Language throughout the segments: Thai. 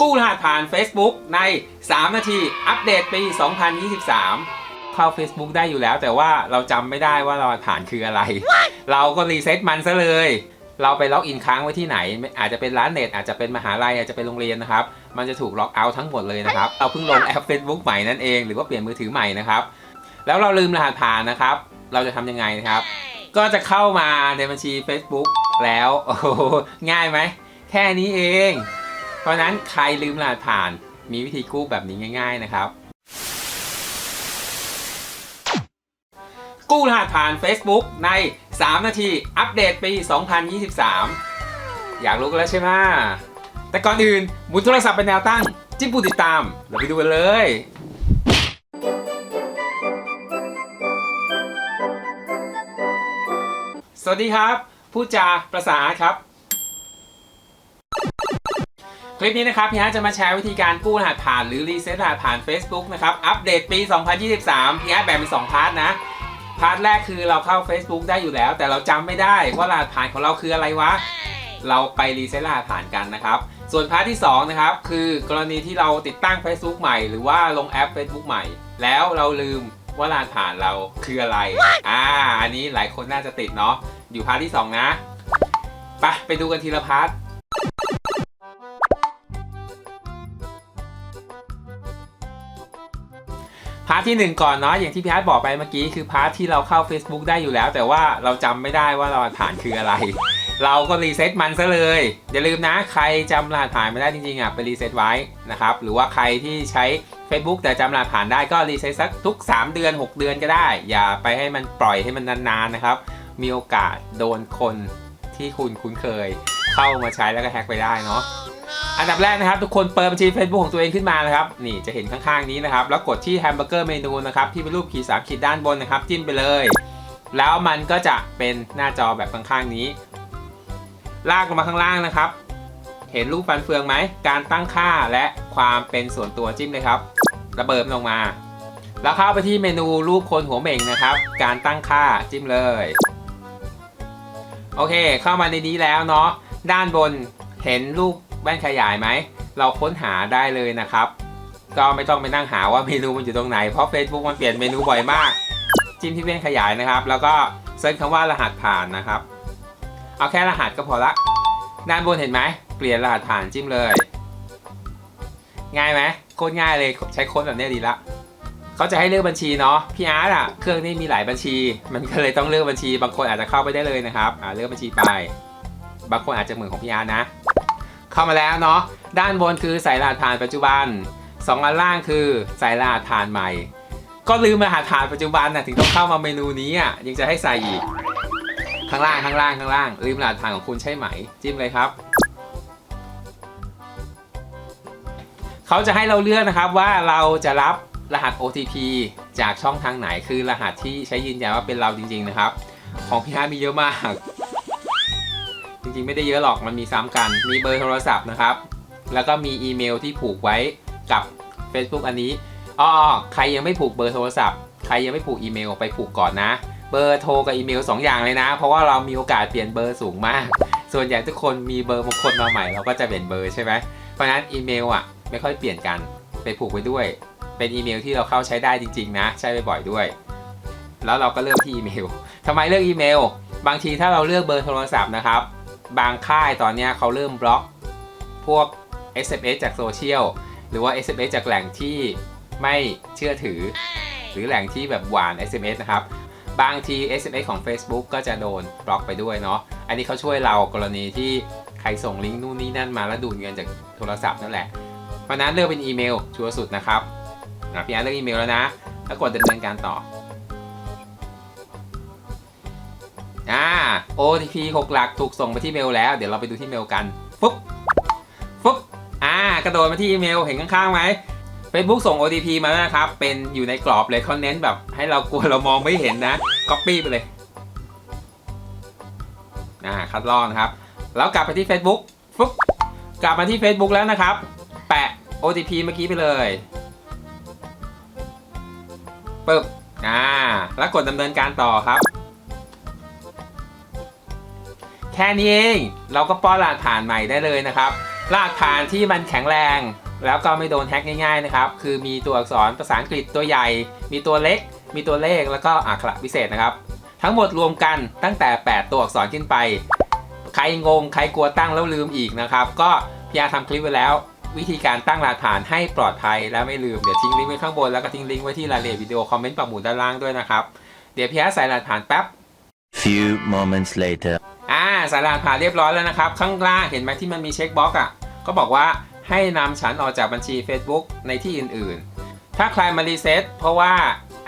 กู้รหัสผ่าน Facebook ใน 3 นาที อัปเดตปี 2023 เข้า Facebook ได้อยู่แล้ว แต่ว่าเราจำไม่ได้ว่ารหัสผ่านคืออะไร เราก็รีเซ็ตมันซะเลย เราไปล็อกอินค้างไว้ที่ไหน อาจจะเป็นร้านเน็ต อาจจะเป็นมหาลัยอาจจะเป็นโรงเรียนนะครับ มันจะถูกล็อกเอาท์ทั้งหมดเลยนะครับ เราเพิ่งลงแอป Facebook ใหม่นั่นเอง หรือว่าเปลี่ยนมือถือใหม่นะครับ แล้วเราลืมรหัสผ่านนะครับ เราจะทำยังไงนะครับ ก็จะเข้ามาในบัญชี Facebook แล้ว โอ้โหง่ายไหม แค่นี้เอง เพราะนั้นใครลืมรหัสผ่านมีวิธีกู้แบบนี้ง่าย ๆนะครับ กู้รหัสผ่าน Facebook ใน 3 นาที อัปเดตปี 2023 อยากรู้กันแล้วใช่ไหมแต่ก่อนอื่นหมุนโทรศัพท์เป็นแนวตั้ง จิ้มปุ่มติดตาม เราไปดูกันเลยสวัสดีครับ ผู้จาประสาครับ ลิปนี้นะครับพี่ฮาร์ทจะมาแชร์วิธีการกู้รหัสผ่านหรือรีเซ็ตรหัสผ่าน Facebook นะครับ อัปเดตปี 2023 พี่ฮาร์ทแบ่งเป็น 2 พาร์ทนะ พาร์ทแรกคือเราเข้า Facebook ได้อยู่แล้ว แต่เราจำไม่ได้ว่ารหัสผ่านของเราคืออะไรวะ เราไปรีเซ็ตรหัสผ่านกันนะครับ ส่วนพาร์ทที่2นะครับคือกรณีที่เราติดตั้ง Facebook ใหม่ หรือว่าลงแอป Facebook ใหม่ แล้วเราลืมว่ารหัสผ่านเราคืออะไร อ่า อันนี้หลายคนน่าจะติดเนาะ อยู่พาร์ทที่ 2 นะ ไปไปดูกันทีละพาร์ท พาร์ทที่ 1 ก่อนเนาะอย่างที่พี่อาร์ตบอกไปเมื่อกี้คือพาร์ทที่เราเข้า Facebook ได้อยู่แล้ว แต่ว่าเราจำไม่ได้ว่ารหัสผ่านคืออะไร เราก็รีเซ็ตมันซะเลย อย่าลืมนะใครจำรหัสผ่านไม่ได้จริงๆอะไปรีเซ็ตไว้นะครับหรือว่าใครที่ใช้ Facebook แต่จำรหัสผ่านได้ก็รีเซ็ตสักทุก 3 เดือน 6 เดือนก็ได้ อย่าไปให้มันปล่อยให้มันนานๆนะครับมีโอกาสโดนคนที่คุณคุ้นเคย เข้ามาใช้แล้วก็แฮ็กไปได้เนาะ อันดับแรกนะครับ ทุกคนเปิดบัญชี Facebook ของตัวเองขึ้นมานะครับนี่จะเห็นข้างๆนี้นะครับแล้วกดที่แฮมเบอร์เกอร์เมนูนะครับที่เป็นรูปขีดสามขีดด้านบนนะครับจิ้มไปเลย แล้วมันก็จะเป็นหน้าจอแบบข้างๆนี้ ลากลงมาข้างล่างนะครับ เห็นรูปฟันเฟืองไหมการตั้งค่าและความเป็นส่วนตัวจิ้มเลยครับ ระเบิดลงมา แล้วเข้าไปที่เมนูรูปคนหัวเหม่งนะครับ การตั้งค่าจิ้มเลยโอเค เข้ามาในนี้แล้วเนาะด้านบนเห็นรูป แว่นขยายไหม เราค้นหาได้เลยนะครับ ก็ไม่ต้องไปนั่งหาว่าเมนูมันอยู่ตรงไหน เพราะ Facebook มันเปลี่ยนเมนูบ่อยมาก จิ้มที่แว่นขยายนะครับ แล้วก็เซิร์ชคำว่ารหัสผ่านนะครับ เอาแค่รหัสก็พอละ ด้านบนเห็นไหม เปลี่ยนรหัสผ่านจิ้มเลย ง่ายไหมโคตรง่ายเลยใช้โค้ดแบบนี้ดีละเขาจะให้เลือกบัญชีเนาะพี่อาร์ตอะเครื่องนี้มีหลายบัญชี มันก็เลยต้องเลือกบัญชี บางคนอาจจะเข้าไปได้เลยนะครับอ่าเลือกบัญชีไป บางคนอาจจะเหมือนของพี่อาร์ตนะ เข้ามาแล้วเนาะด้านบนคือใส่รหัสผ่านปัจจุบันสองอันล่างคือใส่รหัสผ่านใหม่ ก็ลืมรหัสผ่านปัจจุบันนะถึงต้องเข้ามาเมนูนี้อะยังจะให้ใส่อีกข้างล่างข้างล่างข้างล่างลืมรหัสผ่านของคุณใช่ไหม จิ้มเลยครับเขาจะให้เราเลือกนะครับว่าเราจะรับรหัส OTP จากช่องทางไหนคือรหัสที่ใช้ยืนยันว่าเป็นเราจริง ๆ นะครับ ของพี่ฮาร์มีเยอะมาก จริงๆไม่ได้เยอะหรอกมันมีซ้ำกัน มีเบอร์โทรศัพท์นะครับ แล้วก็มีอีเมลที่ผูกไว้กับ Facebook อันนี้อ๋อใครยังไม่ผูกเบอร์โทรศัพท์ ใครยังไม่ผูกอีเมลไปผูกก่อนนะ เบอร์โทรกับอีเมล 2 อย่างเลยนะ เพราะว่าเรามีโอกาสเปลี่ยนเบอร์สูงมาก ส่วนใหญ่ทุกคนมีเบอร์บางคนมาใหม่เราก็จะเปลี่ยนเบอร์ใช่ไหมเพราะนั้นอีเมลอะไม่ค่อยเปลี่ยนกันไปผูกไว้ด้วย เป็นอีเมลที่เราเข้าใช้ได้จริง ๆ นะ ใช้บ่อยๆด้วย แล้วเราก็เลือกที่อีเมลทำไมเลือกอีเมล บางทีถ้าเราเลือกเบอร์โทรศัพท์นะครับ บางค่ายตอนนี้เขาเริ่มบล็อกพวก SMS จากโซเชียลหรือว่า SMS จากแหล่งที่ไม่เชื่อถือ หรือแหล่งที่แบบหวาน SMS นะครับ บางที SMS ของ Facebook ก็จะโดนบล็อกไปด้วยเนาะอันนี้เขาช่วยเรากรณีที่ใครส่งลิงก์นู่นนี่นั่นมาแล้วดูดเงินจากโทรศัพท์นั่นแหละ เพราะนั้นเลือกเป็นอีเมลชัวร์สุดนะครับพี่อาร์เลือกอีเมลแล้วนะ แล้วกดดำเนินการต่อ อ่า OTP 6 หลักถูกส่งไปที่เมลแล้ว เดี๋ยวเราไปดูที่เมลกันฟุ๊บฟุ๊บอ่ากระโดดมาที่อีเมลเห็นข้างๆไหม Facebook ส่ง OTP มาแล้วนะครับ เป็นอยู่ในกรอบเลยเขาเน้นแบบให้เรากลัวเรามองไม่เห็นนะ Copy ไปเลยอ่าคัดลอกนะครับ แล้วกลับไปที่ Facebook ฟุ๊บกลับมาที่ Facebook แล้วนะครับ แปะ OTP เมื่อกี้ไปเลยปึ๊บอ่า แล้วกดดำเนินการต่อครับ แค่นี้เองเราก็ป้อนรหัสผ่านใหม่ได้เลยนะครับรหัสผ่านที่มันแข็งแรง แล้วก็ไม่โดนแฮ็กง่ายๆนะครับคือมีตัวอักษรภาษาอังกฤษตัวใหญ่ มีตัวเล็ก มีตัวเลขแล้วก็อักขระพิเศษนะครับ ทั้งหมดรวมกันตั้งแต่ 8 ตัวอักษรขึ้นไป ใครงงใครกลัวตั้งแล้วลืมอีกนะครับ ก็พี่อาร์ทำคลิปไว้แล้ววิธีการตั้งรหัสผ่านให้ปลอดภัยและไม่ลืม เดี๋ยวทิ้งลิงก์ไว้ข้างบนแล้วก็ทิ้งลิงก์ไว้ที่รายละเอียดวิดีโอคอมเมนต์ปักหมุดด้านล่างด้วยนะครับ เดี๋ยวพี่อาใส่รหัสผ่านแป๊บ Few moments later. อ่าสารหัสผ่านเรียบร้อยแล้วนะครับ ข้างล่างเห็นไหมที่มันมีเช็คบล็อกอะก็บอกว่าให้นำฉันออกจากบัญชี Facebook ในที่อื่นๆ ถ้าใครมารีเซ็ตเพราะว่า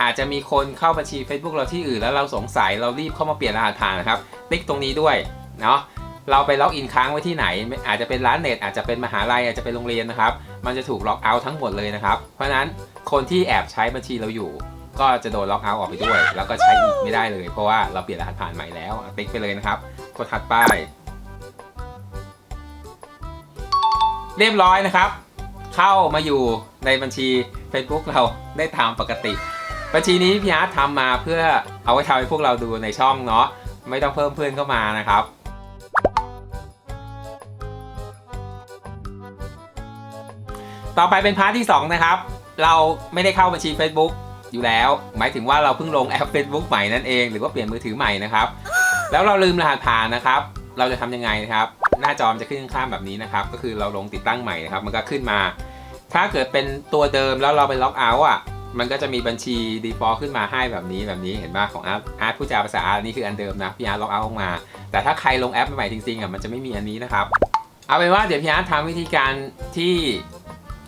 อาจจะมีคนเข้าบัญชี Facebook เราที่อื่นแล้วเราสงสัยเรารีบเข้ามาเปลี่ยนรหัสผ่านนะครับติ๊กตรงนี้ด้วยเนาะเราไปล็อกอินค้างไว้ที่ไหน อาจจะเป็นร้านเน็ตอาจจะเป็นมหาลัยอาจจะเป็นโรงเรียนนะครับ มันจะถูกล็อกเอาท์ทั้งหมดเลยนะครับ เพราะฉะนั้นคนที่แอบใช้บัญชีเราอยู่ ก็จะโดนล็อกเอาท์ออกไปด้วย แล้วก็ใช้อีกไม่ได้เลย เพราะว่าเราเปลี่ยนรหัสผ่านใหม่แล้วติ๊กไปเลยนะครับ กดถัดไป เรียบร้อยนะครับ เข้ามาอยู่ในบัญชี Facebook เราได้ตามปกติ บัญชีนี้พี่อาร์ตทำมาเพื่อเอาไว้ทำให้พวกเราดูในช่องเนาะไม่ต้องเพิ่มเพื่อนเข้ามานะครับต่อไปเป็นพาร์ทที่ 2 นะครับ เราไม่ได้เข้าบัญชี Facebook อยู่แล้ว หมายถึงว่าเราเพิ่งลงแอป Facebook ใหม่นั่นเอง หรือว่าเปลี่ยนมือถือใหม่นะครับ แล้วเราลืมรหัสผ่านนะครับ เราจะทำยังไงนะครับ หน้าจอมจะขึ้นข้างแบบนี้นะครับ ก็คือเราลงติดตั้งใหม่นะครับ มันก็ขึ้นมา ถ้าเกิดเป็นตัวเดิมแล้วเราไปล็อกเอาท์อะ มันก็จะมีบัญชี default ขึ้นมาให้แบบนี้แบบนี้เห็นไหมของอาร์ตอาร์ตผู้จาภาษาอาร์ตนี่คืออันเดิมนะพี่อาร์ตล็อกเอาท์ออกมา แต่ถ้าใครลงแอปใหม่จริงๆอะมันจะไม่มีอันนี้นะครับ เอาเป็นว่าเดี๋ยวพี่อาร์ตทำวิธีการที่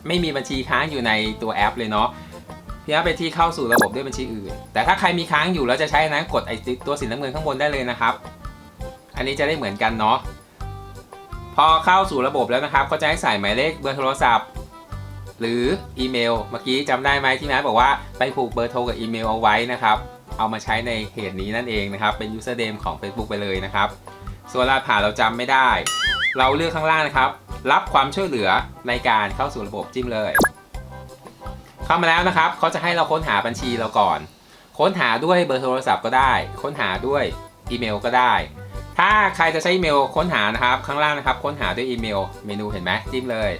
ไม่มีบัญชีค้างอยู่ในตัวแอปเลยเนาะ พี่อาร์ตไปที่เข้าสู่ระบบด้วยบัญชีอื่น แต่ถ้าใครมีค้างอยู่แล้วจะใช้นั้นกดไอตัวสีน้ำเงินข้างบนได้เลยนะครับ อันนี้จะได้เหมือนกันเนาะ พอเข้าสู่ระบบแล้วนะครับ ก็จะให้ใส่หมายเลขเบอร์โทรศัพท์ หรืออีเมล เมื่อกี้จำได้ไหมที่นัทบอกว่าไปผูกเบอร์โทรกับอีเมลเอาไว้นะครับ เอามาใช้ในเหตุนี้นั่นเองนะครับ เป็น username ของ Facebook ไปเลยนะครับ ส่วนรหัสผ่านเราจำไม่ได้ เราเลือกข้างล่างนะครับ รับความช่วยเหลือในการเข้าสู่ระบบจิ้มเลย เข้ามาแล้วนะครับเขาจะให้เราค้นหาบัญชีเราก่อน ค้นหาด้วยเบอร์โทรศัพท์ก็ได้ ค้นหาด้วยอีเมลก็ได้ ถ้าใครจะใช้อีเมลค้นหานะครับข้างล่างนะครับ ค้นหาด้วยอีเมล เมนูเห็นไหมจิ้มเลย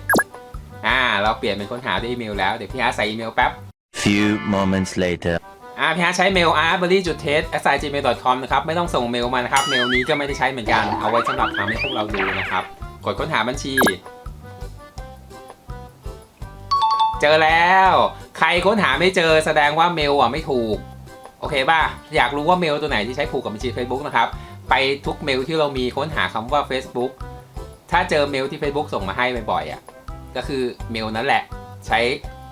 อ่าเราเปลี่ยนเป็นค้นหาด้วยอีเมลแล้วเดี๋ยวพี่อาร์ตใส่อีเมลแป๊บ Few moments later. อ่าพี่อาร์ตใช้เมล a r b e r r y t e s t at gmail.com นะครับไม่ต้องส่งเมลมานะครับเมลนี้ก็ไม่ได้ใช้เหมือนกันเอาไว้สำหรับทำให้พวกเราดูนะครับ กดค้นหาบัญชี เจอแล้ว ใครค้นหาไม่เจอแสดงว่าเมลอะไม่ถูก โอเคป่ะ อยากรู้ว่าเมลตัวไหนที่ใช้ผูกกับบัญชี Facebook นะครับ ไปทุกเมลที่เรามีค้นหาคำว่า Facebook ถ้าเจอเมลที่ Facebook ส่งมาให้บ่อยๆอะ ก็คือเมลนั้นแหละใช้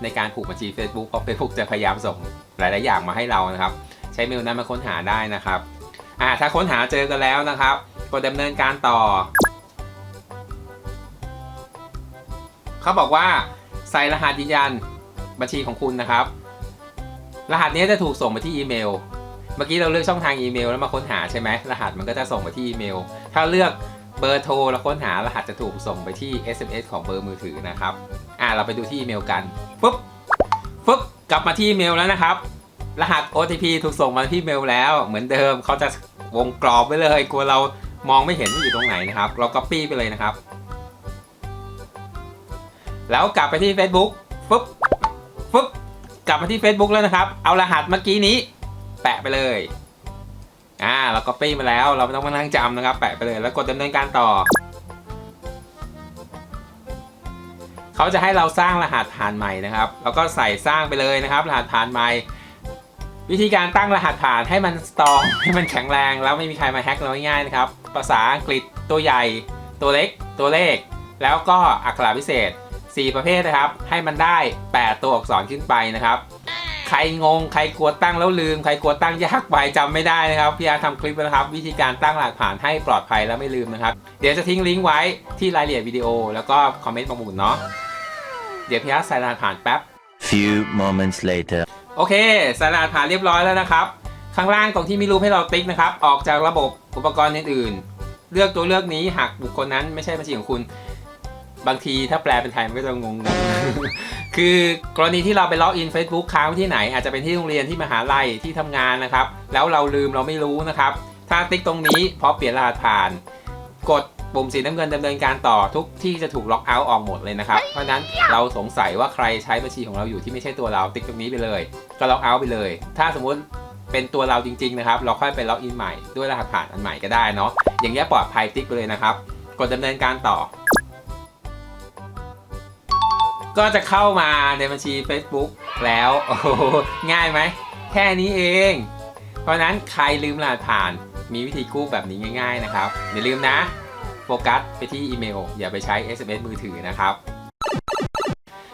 ในการผูกบัญชี Facebook เพราะ Facebook จะพยายามส่งหลาย ๆ อย่างมาให้เรานะครับ ใช้เมลนั้นมาค้นหาได้นะครับอ่าถ้าค้นหาเจอกันแล้วนะครับกดดำเนินการต่อ เขาบอกว่า ใส่รหัสยืนยันบัญชีของคุณนะครับ รหัสนี้จะถูกส่งมาที่อีเมล เมื่อกี้เราเลือกช่องทางอีเมลแล้วมาค้นหาใช่ไหมรหัสมันก็จะส่งมาที่อีเมล ถ้าเลือกเบอร์โทรแล้วค้นหารหัสจะถูกส่งไปที่ SMS ของเบอร์มือถือนะครับ อ่าเราไปดูที่อีเมลกันปุ๊บปุ๊บกลับมาที่อีเมลแล้วนะครับ รหัส OTP ถูกส่งมาที่เมลแล้ว เหมือนเดิมเขาจะวงกรอบไว้เลยกลัวเรามองไม่เห็นว่าอยู่ตรงไหนนะครับ เราก็ปี้ไปเลยนะครับ แล้วกลับไปที่ Facebook ปุ๊บปุ๊บกลับมาที่ Facebook แล้วนะครับ เอารหัสเมื่อกี้นี้ แปะไปเลยอ่าเราก็ปี้มาแล้ว เราไม่ต้องมานั่งจำนะครับ แปะไปเลยแล้วกดดำเนินการต่อ เขาจะให้เราสร้างรหัสผ่านใหม่นะครับแล้วก็ใส่สร้างไปเลยนะครับ รหัสผ่านใหม่ วิธีการตั้งรหัสผ่านให้มันสตรองให้มันแข็งแรง แล้วไม่มีใครมาแฮ็กเราง่ายๆนะครับ ภาษาอังกฤษตัวใหญ่ ตัวเล็ก ตัวเลข แล้วก็อักขระพิเศษ 4 ประเภทนะครับ ให้มันได้ 8 ตัวอักษรขึ้นไปนะครับ ใครงง ใครกลัวตั้งแล้วลืม ใครกลัวตั้งยากไปจำไม่ได้นะครับ พี่อาร์ตทำคลิปไว้นะครับ วิธีการตั้งรหัสผ่านให้ปลอดภัยและไม่ลืมนะครับ เดี๋ยวจะทิ้งลิงก์ไว้ที่รายละเอียดวิดีโอ แล้วก็คอมเมนต์ประมูลเนาะ เดี๋ยวพี่อาร์ตใส่รหัสผ่านแป๊บ Few moments later. โอเคใส่รหัสผ่านเรียบร้อยแล้วนะครับ ข้างล่างตรงที่มีรูปให้เราติ๊กนะครับ ออกจากระบบอุปกรณ์อื่นๆเลือกตัวเลือกนี้หากบุคคลนั้นไม่ใช่บัญชีของคุณ บางทีถ้าแปลเป็นไทยมันก็จะงงๆ คือกรณีที่เราไปล็อกอิน Facebook ค้างไว้ที่ไหน อาจจะเป็นที่โรงเรียนที่มหาลัยที่ทำงานนะครับ แล้วเราลืมเราไม่รู้นะครับ ถ้าติ๊กตรงนี้พอเปลี่ยนรหัสผ่าน กดปุ่มสีน้ำเงินดำเนินการต่อทุกที่จะถูกล็อกเอาท์ออกหมดเลยนะครับ เพราะฉะนั้นเราสงสัยว่าใครใช้บัญชีของเราอยู่ที่ไม่ใช่ตัวเราติ๊กตรงนี้ไปเลย ก็ล็อกเอาท์ไปเลย ถ้าสมมุติเป็นตัวเราจริงๆนะครับ เราค่อยไปล็อกอินใหม่ด้วยรหัสผ่านอันใหม่ก็ได้เนาะอย่างเงี้ยปลอดภัยติ๊กไปเลยนะครับ กดดำเนินการต่อ ก็จะเข้ามาในบัญชี Facebook แล้วโอ้ง่ายไหม แค่นี้เอง เพราะฉะนั้นใครลืมรหัสผ่านมีวิธีกู้แบบนี้ง่าย ๆ นะครับ อย่าลืมนะ โฟกัสไปที่อีเมล อย่าไปใช้ SMS มือถือนะครับ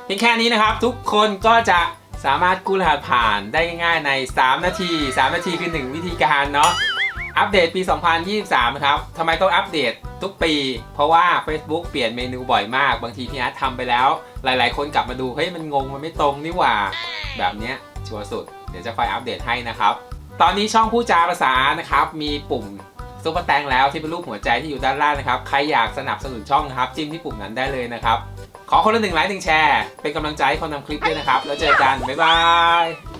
เพียงแค่นี้นะครับทุกคนก็จะสามารถกู้รหัสผ่านได้ง่ายๆใน 3 นาที 3 นาทีคือ 1 วิธีการเนาะ อัปเดตปี 2023นะครับ ทำไมต้องอัปเดตทุกปี เพราะว่า Facebook เปลี่ยนเมนูบ่อยมาก บางทีพี่อาร์ตทำไปแล้ว หลาย ๆ คนกลับมาดู เฮ้ย มันงง มันไม่ตรงนี่หว่า แบบเนี้ยชัวร์สุด เดี๋ยวจะคอยอัปเดตให้นะครับ ตอนนี้ช่องผู้จาภาษานะครับ มีปุ่มซุปเปอร์แตงแล้วที่เป็นรูปหัวใจที่อยู่ด้านล่างนะครับ ใครอยากสนับสนุนช่องนะครับ จิ้มที่ปุ่มนั้นได้เลยนะครับ ขอคนละหนึ่งไลค์หนึ่งแชร์ เป็นกำลังใจให้คนทำคลิปด้วยนะครับ แล้วเจอกัน บ๊ายบาย